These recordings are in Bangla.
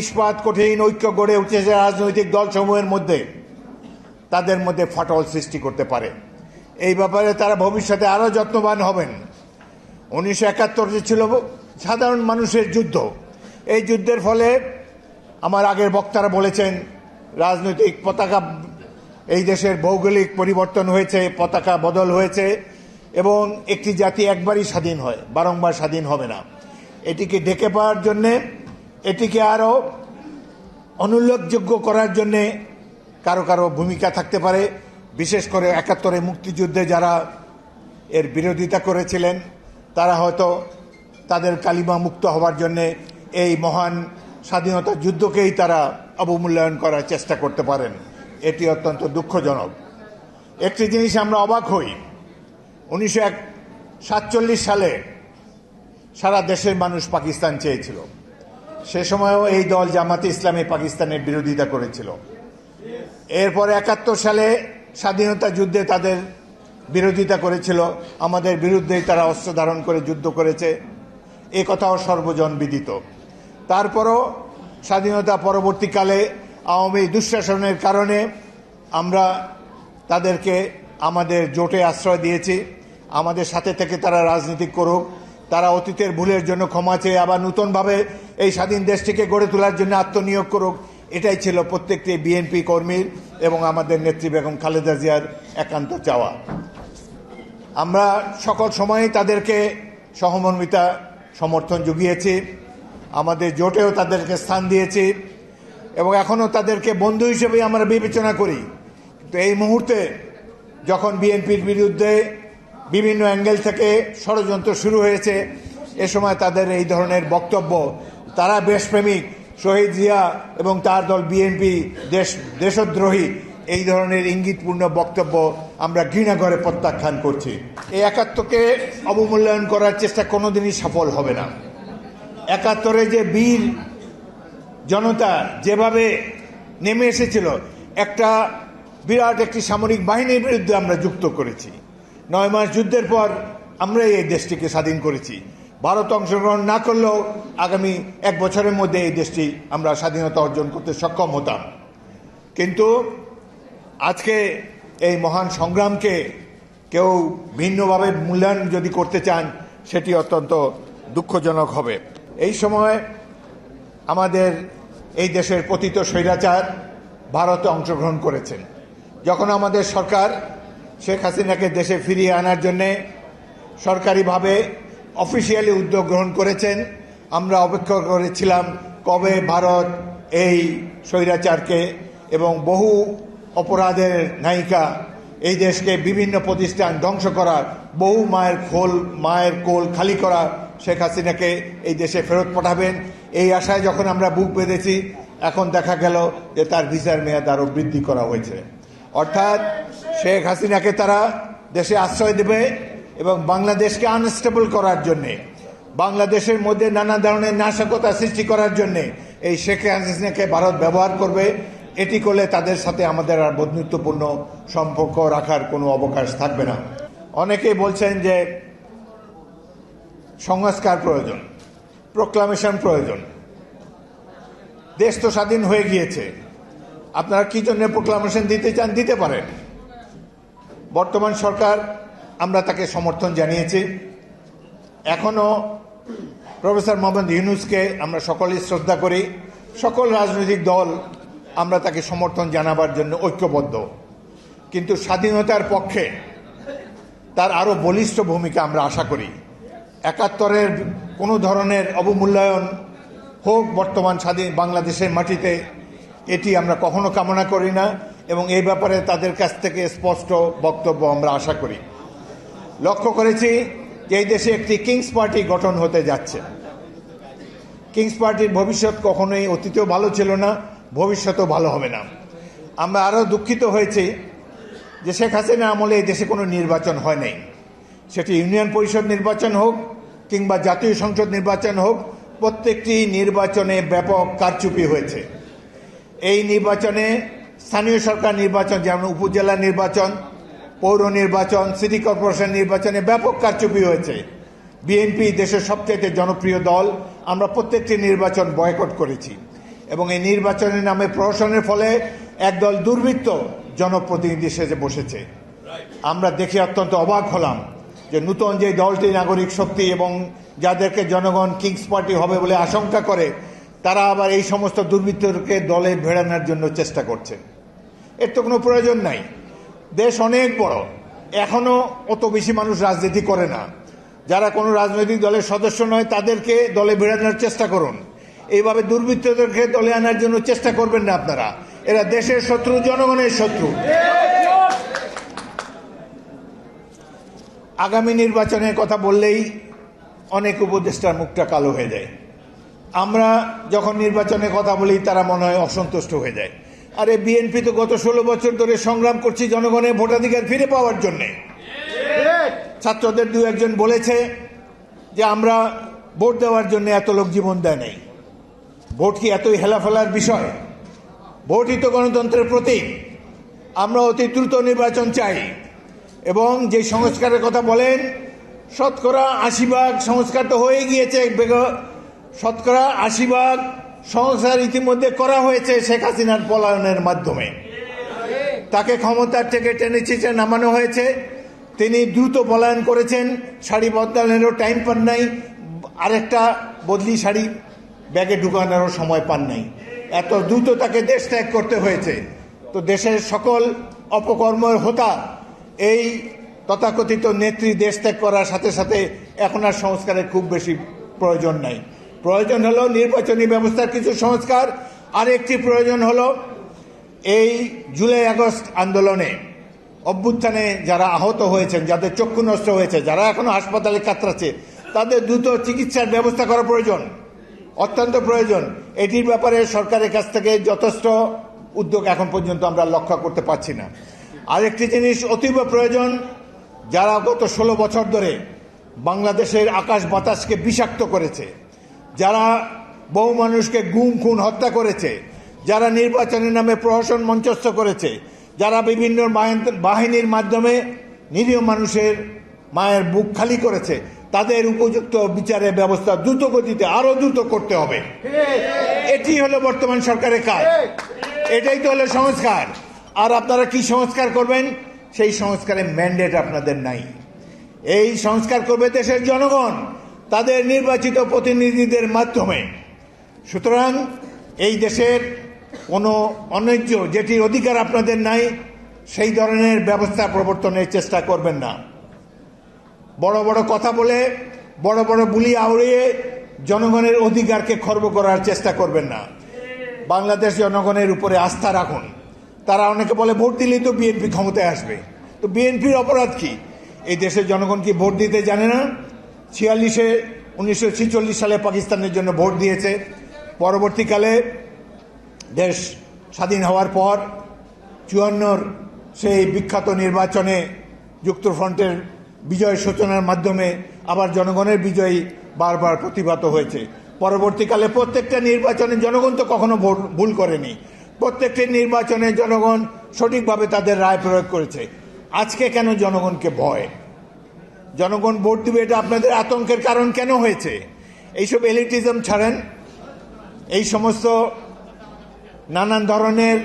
ইস্পাত কঠিন ঐক্য গড়ে উঠেছে রাজনৈতিক দলসমূহের মধ্যে। তাদের মধ্যে ফাটল সৃষ্টি করতে পারে। এই ব্যাপারে তারা ভবিষ্যতে আরও যত্নবান হবেন। উনিশশো একাত্তর যে ছিল সাধারণ মানুষের যুদ্ধ। এই যুদ্ধের ফলে আমার আগের বক্তারা বলেছেন, রাজনৈতিক পতাকা এই দেশের ভৌগোলিক পরিবর্তন হয়েছে, পতাকা বদল হয়েছে এবং একটি জাতি একবারই স্বাধীন হয়, বারংবার স্বাধীন হবে না। এটিকে ডেকে পাওয়ার জন্যে এটিকে আরও অনুল্লেখযোগ্য করার জন্যে কারও কারও ভূমিকা থাকতে পারে, বিশেষ করে একাত্তরে মুক্তিযুদ্ধে যারা এর বিরোধিতা করেছিলেন, তারা হয়তো তাদের কালিমা মুক্ত হওয়ার জন্যে এই মহান স্বাধীনতা যুদ্ধকেই তারা অবমূল্যায়ন করার চেষ্টা করতে পারেন। এটি অত্যন্ত দুঃখজনক। একটি জিনিস আমরা অবাক হই। উনিশশো সালে সারা দেশের মানুষ পাকিস্তান চেয়েছিল। সে সময়ও এই দল জামাতে ইসলামী পাকিস্তানের বিরোধিতা করেছিল। এরপর একাত্তর সালে স্বাধীনতা যুদ্ধে তাদের বিরোধিতা করেছিল। আমাদের বিরুদ্ধেই তারা অস্ত্র ধারণ করে যুদ্ধ করেছে। এ কথাও সর্বজন বিদিত। তারপরও স্বাধীনতা পরবর্তীকালে আওয়ামী দুঃশাসনের কারণে আমরা তাদেরকে আমাদের জোটে আশ্রয় দিয়েছি। আমাদের সাথে থেকে তারা রাজনীতি করুক। তারা অতীতের ভুলের জন্য ক্ষমা চেয়ে আবার নতুনভাবে এই স্বাধীন দেশটিকে গড়ে তোলার জন্য আত্মনিয়োগ করুক, এটাই ছিল প্রত্যেকটি বিএনপি কর্মীর এবং আমাদের নেত্রী বেগম খালেদা জিয়ার একান্ত চাওয়া। আমরা সকল সময়ে তাদেরকে সহমর্মিতা সমর্থন জুগিয়েছি, আমাদের জোটেও তাদেরকে স্থান দিয়েছি এবং এখনও তাদেরকে বন্ধু হিসেবে আমরা বিবেচনা করি। তো এই মুহূর্তে যখন বিএনপির বিরুদ্ধে বিভিন্ন অ্যাঙ্গেল থেকে ষড়যন্ত্র শুরু হয়েছে। এ সময় তাদের এই ধরনের বক্তব্য, তারা দেশপ্রেমিক, শহীদ জিয়া এবং তার দল বিএনপি, দেশ, দেশদ্রোহী, এই ধরনের ইঙ্গিতপূর্ণ বক্তব্য আমরা ঘৃণা করে প্রত্যাখ্যান করছি। এই একাত্মকে অবমূল্যায়ন করার চেষ্টা কোনোদিনই সফল হবে না। একাত্তরে যে বীর জনতা যেভাবে নেমে এসেছিল, একটা বিরাট একটি সামরিক বাহিনীর বিরুদ্ধে আমরা যুক্ত করেছি। নয় মাস যুদ্ধের পর আমরা এই দেশটিকে স্বাধীন করেছি। ভারত অংশগ্রহণ না করলেও আগামী এক বছরের মধ্যে এই দেশটি আমরা স্বাধীনতা অর্জন করতে সক্ষম হতাম। কিন্তু আজকে এই মহান সংগ্রামকে কেউ ভিন্নভাবে মূল্যায়ন যদি করতে চান, সেটি অত্যন্ত দুঃখজনক হবে। এই সময় আমাদের এই দেশের পতিত স্বৈরাচার ভারতে অংশগ্রহণ করেছেন। যখন আমাদের সরকার শেখ হাসিনাকে দেশে ফিরিয়ে আনার জন্যে সরকারিভাবে অফিসিয়ালি উদ্যোগ গ্রহণ করেছেন। আমরা অপেক্ষা করেছিলাম কবে ভারত এই স্বৈরাচারকে এবং বহু অপরাধের নায়িকা এই দেশকে বিভিন্ন প্রতিষ্ঠান ধ্বংস করা বহু মায়ের খোল, মায়ের কোল খালি করা শেখ হাসিনাকে এই দেশে ফেরত পাঠাবেন। এই আশায় যখন আমরা বুক বেঁধেছি, এখন দেখা গেল যে তার ভিসার মেয়াদ আরও বৃদ্ধি করা হয়েছে। অর্থাৎ শেখ হাসিনাকে তারা দেশে আশ্রয় দেবে এবং বাংলাদেশকে আনস্টেবল করার জন্যে, বাংলাদেশের মধ্যে নানা ধরনের নাশকতা সৃষ্টি করার জন্যে এই শেখ হাসিনাকে ভারত ব্যবহার করবে। এটি করলে তাদের সাথে আমাদের আর বন্ধুত্বপূর্ণ সম্পর্ক রাখার কোনো অবকাশ থাকবে না। অনেকেই বলছেন যে সংস্কার প্রয়োজন প্রোক্লামেশন প্রয়োজন। দেশ তো স্বাধীন হয়ে গিয়েছে। আপনারা কি জন্য প্রোক্লামেশন দিতে চান? দিতে পারেন। বর্তমান সরকার, আমরা তাকে সমর্থন জানিয়েছি। এখনও প্রফেসর মোহাম্মদ ইউনুসকে আমরা সকলেই শ্রদ্ধা করি। সকল রাজনৈতিক দল আমরা তাকে সমর্থন জানাবার জন্য ঐক্যবদ্ধ। কিন্তু স্বাধীনতার পক্ষে তার আরও বলিষ্ঠ ভূমিকা আমরা আশা করি। একাত্তরের কোনো ধরনের অবমূল্যায়ন হোক বর্তমান স্বাধীন বাংলাদেশের মাটিতে, এটি আমরা কখনো কামনা করি না। এবং এই ব্যাপারে তাদের কাছ থেকে স্পষ্ট বক্তব্য আমরা আশা করি। লক্ষ্য করেছি যে এই দেশে একটি কিংস পার্টি গঠন হতে যাচ্ছে। কিংস পার্টির ভবিষ্যৎ কখনোই অতীতেও ভালো ছিল না, ভবিষ্যতেও ভালো হবে না। আমরা আরও দুঃখিত হয়েছি যে শেখ হাসিনা আমলে এই দেশে কোনো নির্বাচন হয় নাই। সেটি ইউনিয়ন পরিষদ নির্বাচন হোক কিংবা জাতীয় সংসদ নির্বাচন হোক, প্রত্যেকটি নির্বাচনে ব্যাপক কারচুপি হয়েছে। এই নির্বাচনে স্থানীয় সরকার নির্বাচন, যেমন উপজেলা নির্বাচন, পৌর নির্বাচন, সিটি কর্পোরেশন নির্বাচনে ব্যাপক কারচুপি হয়েছে। বিএনপি দেশের সবচেয়ে জনপ্রিয় দল, আমরা প্রত্যেকটি নির্বাচন বয়কট করেছি। এবং এই নির্বাচনের নামে প্রহসনের ফলে একদল দুর্বৃত্ত জনপ্রতিনিধি সেজে বসেছে। আমরা দেখে অত্যন্ত অবাক হলাম যে নূতন যে দলটি নাগরিক শক্তি এবং যাদেরকে জনগণ কিংস পার্টি হবে বলে আশঙ্কা করে, তারা আবার এই সমস্ত দুর্বৃত্তকে দলে ভেড়ানোর জন্য চেষ্টা করছে। এর তো কোনো প্রয়োজন নাই। দেশ অনেক বড়। এখনও অত বেশি মানুষ রাজনীতি করে না। যারা কোনো রাজনৈতিক দলের সদস্য নয়, তাদেরকে দলে বেড়ানোর চেষ্টা করুন। এইভাবে দুর্বৃত্তদেরকে দলে আনার জন্য চেষ্টা করবেন না আপনারা। এরা দেশের শত্রু, জনগণের শত্রু। আগামী নির্বাচনের কথা বললেই অনেক উপদেষ্টার মুখটা কালো হয়ে যায়। আমরা যখন নির্বাচনের কথা বলি, তারা মনে হয় অসন্তুষ্ট হয়ে যায়। আরে বিএনপি তো গত ষোলো বছর ধরে সংগ্রাম করছি জনগণের ভোটাধিকার ফিরে পাওয়ার জন্যে। ছাত্রদের দু একজন বলেছে যে আমরা ভোট দেওয়ার জন্য এত লোক জীবন দেয় নাই। ভোট কি এতই হেলাফেলার বিষয়? ভোটই তো গণতন্ত্রের প্রতীক। আমরা অতি দ্রুত নির্বাচন চাই। এবং যে সংস্কারের কথা বলেন, শতকরা আশি ভাগ সংস্কার তো হয়ে গিয়েছে শতকরা আশি ভাগ সংস্কার ইতিমধ্যে করা হয়েছে শেখ হাসিনার পলায়নের মাধ্যমে। তাকে ক্ষমতার থেকে টেনে চিচে নামানো হয়েছে। তিনি দ্রুত পলায়ন করেছেন। শাড়ি বদলানোরও টাইম পান নাই। আরেকটা বদলি শাড়ি ব্যাগে ঢুকানোরও সময় পান নাই। এত দ্রুত তাকে দেশ ত্যাগ করতে হয়েছে। তো দেশের সকল অপকর্মের হোতা এই তথাকথিত নেত্রী দেশ ত্যাগ করার সাথে সাথে এখন আর সংস্কারের খুব বেশি প্রয়োজন নাই। প্রয়োজন হলো নির্বাচনী ব্যবস্থার কিছু সংস্কার আর একটি প্রয়োজন হলো এই জুলাই আগস্ট আন্দোলনে অভ্যুত্থানে যারা আহত হয়েছেন, যাদের চক্ষু নষ্ট হয়েছে, যারা এখনও হাসপাতালে কাতরাচ্ছে, তাদের দ্রুত চিকিৎসার ব্যবস্থা করা প্রয়োজন, অত্যন্ত প্রয়োজন। এটির ব্যাপারে সরকারের কাছ থেকে যথেষ্ট উদ্যোগ এখন পর্যন্ত আমরা লক্ষ্য করতে পারছি না। আরেকটি জিনিস অতীব প্রয়োজন, যারা গত ষোলো বছর ধরে বাংলাদেশের আকাশ বাতাসকে বিষাক্ত করেছে যারা বহু মানুষকে গুম, খুন, হত্যা করেছে, যারা নির্বাচনের নামে প্রহসন মঞ্চস্থ করেছে, যারা বিভিন্ন বাহিনীর মাধ্যমে নিরীহ মানুষের মায়ের বুক খালি করেছে, তাদের উপযুক্ত বিচারের ব্যবস্থা দ্রুত গতিতে, আরও দ্রুত করতে হবে। এটি হলো বর্তমান সরকারের কাজ। এটাই তো হলো সংস্কার। আর আপনারা কি সংস্কার করবেন? সেই সংস্কারের ম্যান্ডেট আপনাদের নাই। এই সংস্কার করবে দেশের জনগণ। তাদের নির্বাচিত প্রতিনিধিদের মাধ্যমে। সুতরাং এই দেশের কোনো অন্যায্য যেটির অধিকার আপনাদের নাই, সেই ধরনের ব্যবস্থা প্রবর্তনের চেষ্টা করবেন না। বড় বড় কথা বলে, বড় বড় বুলি আউড়িয়ে জনগণের অধিকারকে খর্ব করার চেষ্টা করবেন না। বাংলাদেশ জনগণের উপরে আস্থা রাখুন। তারা অনেকে বলে, ভোট দিলেই তো বিএনপি ক্ষমতায় আসবে। তো বিএনপির অপরাধ কি? এই দেশের জনগণ কি ভোট দিতে জানে না? ছিয়াল্লিশে, উনিশশো ছেচল্লিশ সালে পাকিস্তানের জন্য ভোট দিয়েছে। পরবর্তীকালে দেশ স্বাধীন হওয়ার পর চুয়ান্নর সেই বিখ্যাত নির্বাচনে যুক্তফ্রন্টের বিজয় সূচনার মাধ্যমে আবার জনগণের বিজয়ী বারবার প্রতিভাত হয়েছে। পরবর্তীকালে প্রত্যেকটা নির্বাচনে জনগণ তো কখনো ভুল করেনি। প্রত্যেকটি নির্বাচনে জনগণ সঠিকভাবে তাদের রায় প্রয়োগ করেছে। আজকে কেন জনগণকে ভয়? জনগণ ভোট দিবে, এটা আপনাদের আতঙ্কের কারণ কেন হয়েছে? এইসব এলিটিজম ছাড়েন। এই সমস্ত নানান ধরনের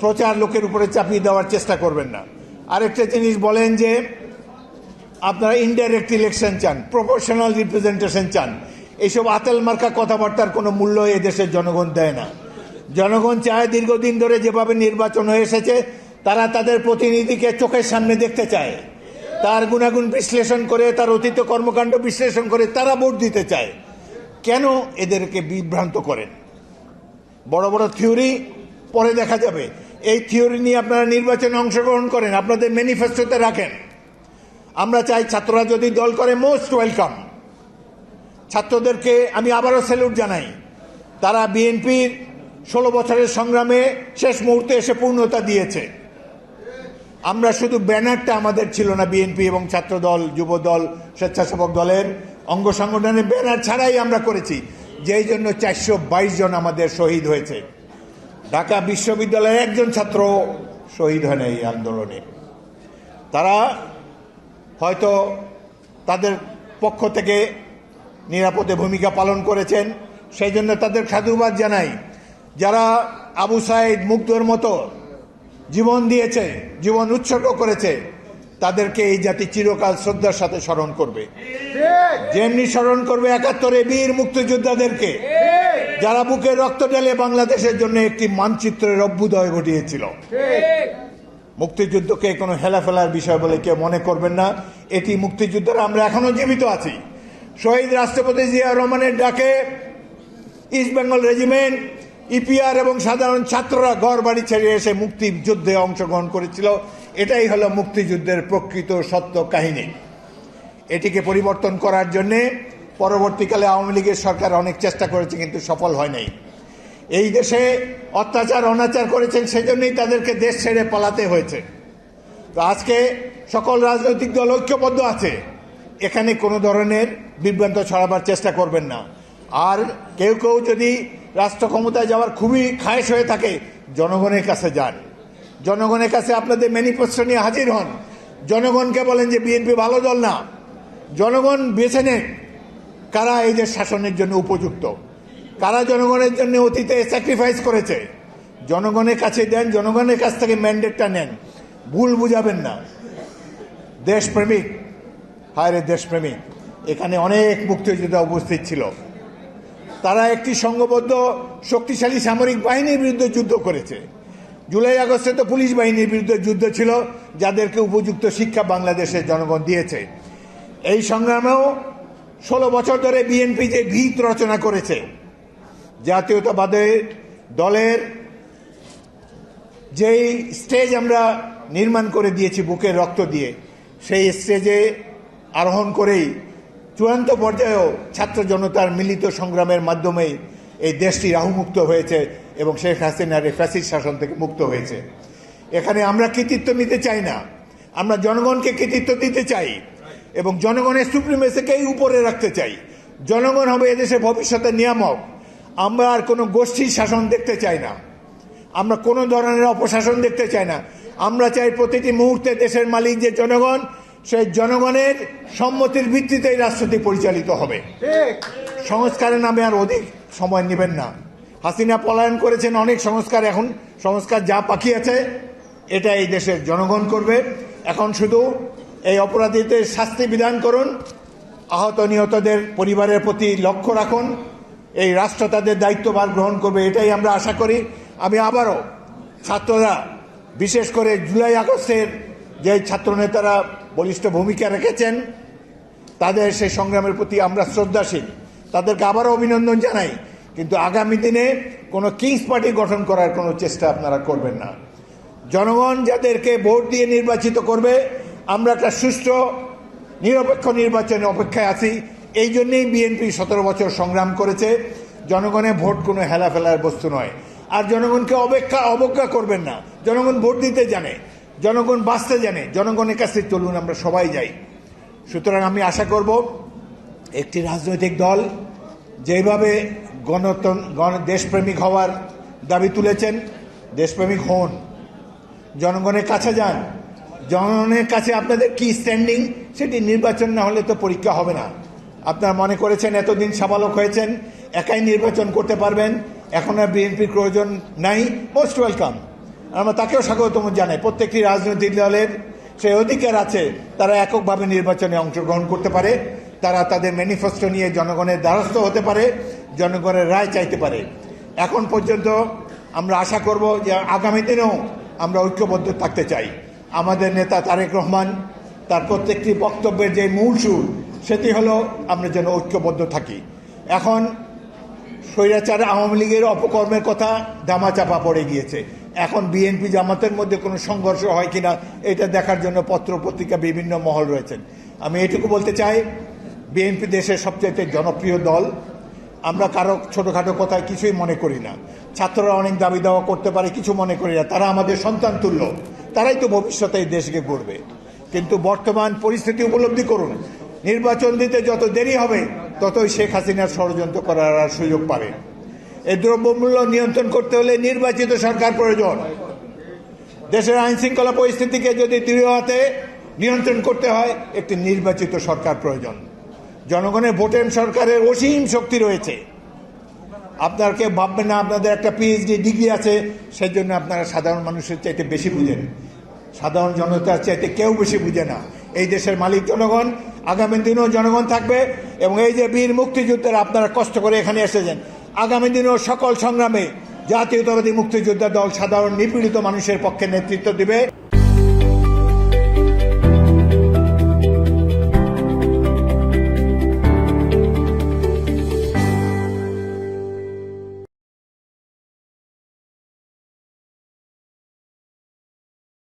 প্রচার লোকের উপরে চাপিয়ে দেওয়ার চেষ্টা করবেন না। আরেকটা জিনিস বলেন যে, আপনারা ইনডাইরেক্ট ইলেকশন চান প্রফেশনাল রিপ্রেজেন্টেশন চান। এইসব আতেল মার্কা কথাবার্তার কোনো মূল্য এ দেশের জনগণ দেয় না। জনগণ চায় দীর্ঘদিন ধরে যেভাবে নির্বাচন হয়ে এসেছে, তারা তাদের প্রতিনিধিকে চোখের সামনে দেখতে চায়। তার গুণাগুণ বিশ্লেষণ করে, তার অতীত কর্মকাণ্ড বিশ্লেষণ করে তারা ভোট দিতে চায়। কেন এদেরকে বিভ্রান্ত করেন? বড় বড় থিওরি পরে দেখা যাবে। এই থিওরি নিয়ে আপনারা নির্বাচনে অংশগ্রহণ করেন, আপনাদের ম্যানিফেস্টোতে রাখেন। আমরা চাই ছাত্ররা যদি দল করে, মোস্ট ওয়েলকাম। ছাত্রদেরকে আমি আবারও স্যালুট জানাই। তারা বিএনপির ষোলো বছরের সংগ্রামে শেষ মুহূর্তে এসে পূর্ণতা দিয়েছে। আমরা শুধু ব্যানারটা আমাদের ছিল না বিএনপি এবং ছাত্র দল যুব দল স্বেচ্ছাসেবক দলের অঙ্গ সংগঠনের ব্যানার ছাড়াই আমরা করেছি, যেই জন্য চারশো বাইশ জন আমাদের শহীদ হয়েছে। ঢাকা বিশ্ববিদ্যালয়ের একজন ছাত্র শহীদ হয় না এই আন্দোলনে। তারা হয়তো তাদের পক্ষ থেকে নিরাপদে ভূমিকা পালন করেছেন, সেই জন্য তাদের সাধুবাদ জানাই। যারা আবু সাইদ মুগ্ধর মতো জীবন দিয়েছে, জীবন উৎসর্গ করেছে, তাদেরকে এই জাতি চিরকাল শ্রদ্ধার সাথে স্মরণ করবে। যেমনি স্মরণ করবে একাত্তরে বীর মুক্তিযোদ্ধাদেরকে, যারা বুকে রক্ত ঢেলে বাংলাদেশের জন্য একটি মানচিত্রের অভ্যুদয় ঘটিয়েছিল। মুক্তিযুদ্ধকে কোনো হেলাফেলার বিষয় বলে কেউ মনে করবেন না, এটি মুক্তিযুদ্ধরা আমরা এখনও জীবিত আছি। শহীদ রাষ্ট্রপতি জিয়া রহমানের ডাকে ইস্ট বেঙ্গল রেজিমেন্ট ইপিআর এবং সাধারণ ছাত্ররা ঘর বাড়ি ছেড়ে এসে মুক্তিযুদ্ধে অংশগ্রহণ করেছিল। এটাই হলো মুক্তিযুদ্ধের প্রকৃত সত্য কাহিনী। এটিকে পরিবর্তন করার জন্য পরবর্তীকালে আওয়ামী লীগের সরকার অনেক চেষ্টা করেছে, কিন্তু সফল হয় নাই। এই দেশে অত্যাচার, অনাচার করেছেন, সেজন্যই তাদেরকে দেশ ছেড়ে পালাতে হয়েছে। তো আজকে সকল রাজনৈতিক দল ঐক্যবদ্ধ আছে। এখানে কোনো ধরনের বিভ্রান্ত ছড়াবার চেষ্টা করবেন না। আর কেউ কেউ যদি রাষ্ট্র ক্ষমতায় যাওয়ার খুবই খায়েশ হয়ে থাকে, জনগণের কাছে যান। জনগণের কাছে আপনাদের ম্যানিফেস্টো নিয়ে হাজির হন। জনগণকে বলেন যে বিএনপি ভালো দল না। জনগণ বেছে নেন কারা এই দেশ শাসনের জন্য উপযুক্ত। কারা জনগণের জন্য অতীতে স্যাক্রিফাইস করেছে। জনগণের কাছে দেন, জনগণের কাছ থেকে ম্যান্ডেটটা নেন। ভুল বুঝাবেন না। দেশপ্রেমিক হায় রে দেশপ্রেমিক। এখানে অনেক মুক্তিযোদ্ধা উপস্থিত ছিল। তারা একটি সংঘবদ্ধ, শক্তিশালী সামরিক বাহিনীর বিরুদ্ধে যুদ্ধ করেছে। জুলাই আগস্টে তো পুলিশ বাহিনীর বিরুদ্ধে যুদ্ধ ছিল, যাদেরকে উপযুক্ত শিক্ষা বাংলাদেশের জনগণ দিয়েছে। এই সংগ্রামেও ষোলো বছর ধরে বিএনপি যে ভিত রচনা করেছে, জাতীয়তাবাদে দলের যেই স্টেজ আমরা নির্মাণ করে দিয়েছি বুকের রক্ত দিয়ে, সেই স্টেজে আরোহণ করেই চূড়ান্ত পর্যায়েও ছাত্র জনতার মিলিত সংগ্রামের মাধ্যমেই এই দেশটি রাহুমুক্ত হয়েছে এবং শেখ হাসিনার এই ফ্যাসিড শাসন থেকে মুক্ত হয়েছে। এখানে আমরা কৃতিত্ব নিতে চাই না। আমরা জনগণকে কৃতিত্ব দিতে চাই এবং জনগণের সুপ্রিমেসিকেই উপরে রাখতে চাই। জনগণ হবে এদেশে ভবিষ্যতের নিয়ামক। আমরা আর কোনো গোষ্ঠীর শাসন দেখতে চাই না। আমরা কোনো ধরনের অপশাসন দেখতে চাই না। আমরা চাই প্রতিটি মুহূর্তে দেশের মালিক যে জনগণ সেই জনগণের সম্মতির ভিত্তিতেই রাষ্ট্রটি পরিচালিত হবে। সংস্কারের নামে আর অধিক সময় নেবেন না। হাসিনা পলায়ন করেছেন অনেক সংস্কার এখন সংস্কার যা পাখি আছে এটা এই দেশের জনগণ করবে। এখন শুধু এই অপরাধীদের শাস্তি বিধান করুন আহত নিহতদের পরিবারের প্রতি লক্ষ্য রাখুন এই রাষ্ট্র তাদের দায়িত্বভার গ্রহণ করবে এটাই আমরা আশা করি। আমি আবারও ছাত্ররা বিশেষ করে জুলাই আগস্টের যে ছাত্রনেতারা বলিষ্ঠ ভূমিকা রেখেছেন, তাদের সেই সংগ্রামের প্রতি আমরা শ্রদ্ধাশীল। তাদেরকে আবারও অভিনন্দন জানাই। কিন্তু আগামী দিনে কোনো কিংস পার্টি গঠন করার কোনো চেষ্টা আপনারা করবেন না। জনগণ যাদেরকে ভোট দিয়ে নির্বাচিত করবে, আমরা একটা সুষ্ঠু, নিরপেক্ষ নির্বাচনে অপেক্ষায় আছি। এই জন্যেই বিএনপি সতেরো বছর সংগ্রাম করেছে। জনগণের ভোট কোনো হেলাফেলার বস্তু নয়। আর জনগণকে অপেক্ষা, অবজ্ঞা করবেন না। জনগণ ভোট দিতে জানে। জনগণ বাঁচতে জানে, জনগণের কাছে চলুন আমরা সবাই যাই। সুতরাং আমি আশা করব একটি রাজনৈতিক দল যেভাবে গণতন্ত্র গণ, দেশপ্রেমিক হওয়ার দাবি তুলেছেন, দেশপ্রেমিক হন। জনগণের কাছে যান। জনগণের কাছে আপনাদের কি স্ট্যান্ডিং সেটি নির্বাচন না হলে তো পরীক্ষা হবে না। আপনারা মনে করেছেন এতদিন সাবালক হয়েছেন, একাই নির্বাচন করতে পারবেন, এখন আর বিএনপির প্রয়োজন নাই। মোস্ট ওয়েলকাম আমরা তাকেও স্বাগতম জানাই। প্রত্যেকটি রাজনৈতিক দলের সেই অধিকার আছে, তারা এককভাবে নির্বাচনে অংশগ্রহণ করতে পারে, তারা তাদের ম্যানিফেস্টো নিয়ে জনগণের দ্বারস্থ হতে পারে, জনগণের রায় চাইতে পারে। এখন পর্যন্ত আমরা আশা করব যে আগামী দিনেও আমরা ঐক্যবদ্ধ থাকতে চাই। আমাদের নেতা তারেক রহমান, তার প্রত্যেকটি বক্তব্যের যে মূল সুর, সেটি হলো আমরা যেন ঐক্যবদ্ধ থাকি। এখন স্বৈরাচার আওয়ামী লীগের অপকর্মের কথা দামাচাপা পড়ে গিয়েছে। এখন বিএনপি জামাতের মধ্যে কোনো সংঘর্ষ হয় কিনা, এটা দেখার জন্য পত্র পত্রিকা বিভিন্ন মহল রয়েছেন। আমি এটুকু বলতে চাই, বিএনপি দেশের সবচেয়ে জনপ্রিয় দল। আমরা কারও ছোটোখাটো কথায় কিছুই মনে করি না। ছাত্ররা অনেক দাবি দাওয়া করতে পারে, কিছু মনে করি না। তারা আমাদের সন্তান তুল্য। তারাই তো ভবিষ্যতে এই দেশকে গড়বে। কিন্তু বর্তমান পরিস্থিতি উপলব্ধি করুন। নির্বাচন দিতে যত দেরি হবে, ততই শেখ হাসিনার ষড়যন্ত্র করার সুযোগ পাবে এই দ্রব্যমূল্য নিয়ন্ত্রণ করতে হলে নির্বাচিত সরকার প্রয়োজন। দেশের আইন শৃঙ্খলা পরিস্থিতিকে যদি দৃঢ় হাতে নিয়ন্ত্রণ করতে হয়, একটি নির্বাচিত সরকার প্রয়োজন। জনগণের ভোটের সরকারের অসীম শক্তি রয়েছে। আপনারা কেউ ভাববেন না, আপনাদের একটা পিএইচডি ডিগ্রি আছে সেই জন্য আপনারা সাধারণ মানুষের চাইতে বেশি বুঝেন। সাধারণ জনতার চাইতে কেউ বেশি বুঝে না। এই দেশের মালিক জনগণ, আগামী দিনেও জনগণ থাকবে এবং এই যে বীর মুক্তিযুদ্ধের আপনারা কষ্ট করে এখানে এসেছেন আগামী দিনেও সকল সংগ্রামে জাতীয়তাবাদী মুক্তিযোদ্ধা দল সাধারণ নিপীড়িত মানুষের পক্ষে নেতৃত্ব দিবে।